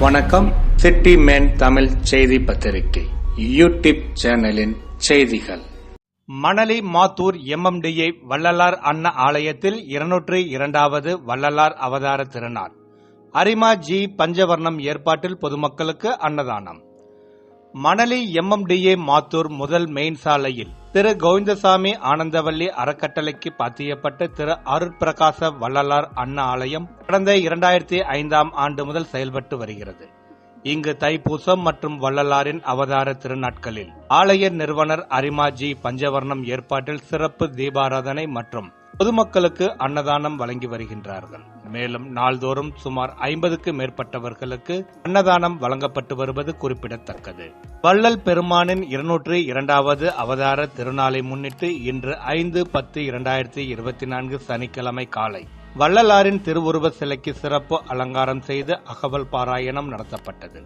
வணக்கம். City man Tamil செய்தி பத்திரிகை யூடியூப் சேனலின் செய்திகள். மணலி மாத்தூர் எம்எம்டிஏ வள்ளலார் அன்ன ஆலயத்தில் இருநூற்றி இரண்டாவது வள்ளலார் அவதார திருநாள். அரிமா ஜி பஞ்சவர்ணம் ஏற்பாட்டில் பொதுமக்களுக்கு அன்னதானம். மணலி எம்எம்டிஏ மாத்தூர் முதல் மெயின் சாலையில் திரு கோவிந்தசாமி ஆனந்தவல்லி அறக்கட்டளைக்கு பாத்தியப்பட்ட திரு அருட்பிரகாச வள்ளலார் அண்ணா ஆலயம் கடந்த இரண்டாயிரத்தி ஐந்தாம் ஆண்டு முதல் செயல்பட்டு வருகிறது. இங்கு தைப்பூசம் மற்றும் வள்ளலாரின் அவதார திருநாட்களில். ஆலய நிறுவனர் அரிமாஜி பஞ்சவர்ணம் ஏற்பாட்டில் சிறப்பு தீபாராதனை மற்றும் பொதுமக்களுக்கு அன்னதானம் வழங்கி வருகின்றார்கள். மேலும் நாள்தோறும் சுமார் ஐம்பதுக்கு மேற்பட்டவர்களுக்கு அன்னதானம் வழங்கப்பட்டு வருவது குறிப்பிடத்தக்கது. வள்ளல் பெருமானின் இருநூற்று இரண்டாவது அவதார திருநாளை முன்னிட்டு இன்று ஐந்து பத்து இரண்டாயிரத்தி இருபத்தி நான்கு சனிக்கிழமை காலை வள்ளலாரின் திருவுருவ சிலைக்கு சிறப்பு அலங்காரம் செய்து அகவல் பாராயணம் நடத்தப்பட்டது.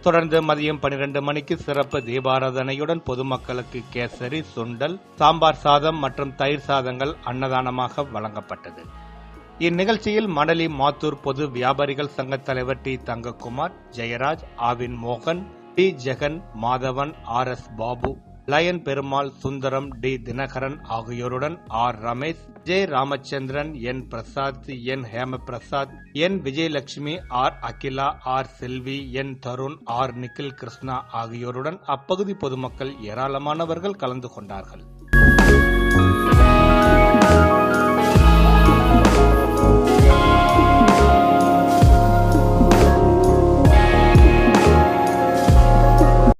தொடர்ந்து மதியம் பனிரெண்டு மணிக்கு சிறப்பு தீபாராதனையுடன் பொதுமக்களுக்கு கேசரி சுண்டல் சாம்பார் சாதம் மற்றும் தயிர் சாதங்கள் அன்னதானமாக வழங்கப்பட்டது. இந்நிகழ்ச்சியில் மணலி மாத்தூர் பொது வியாபாரிகள் சங்க தலைவர் டி. தங்கக்குமார் ஜெயராஜ் ஆவின் மோகன் P. Jagan Madhavan R. S. Babu lion Perumal Sundaram T Dhinakaran ஆகியோருடன் R Ramesh J Ramachandran N Prasad N Hemaprasad N Vijayalakshmi R Akila R Selvi N Tharun R Nikhil Krishna ஆகியோருடன் அப்பகுதி பொதுமக்கள் ஏராளமானவர்கள் கலந்து கொண்டார்கள்.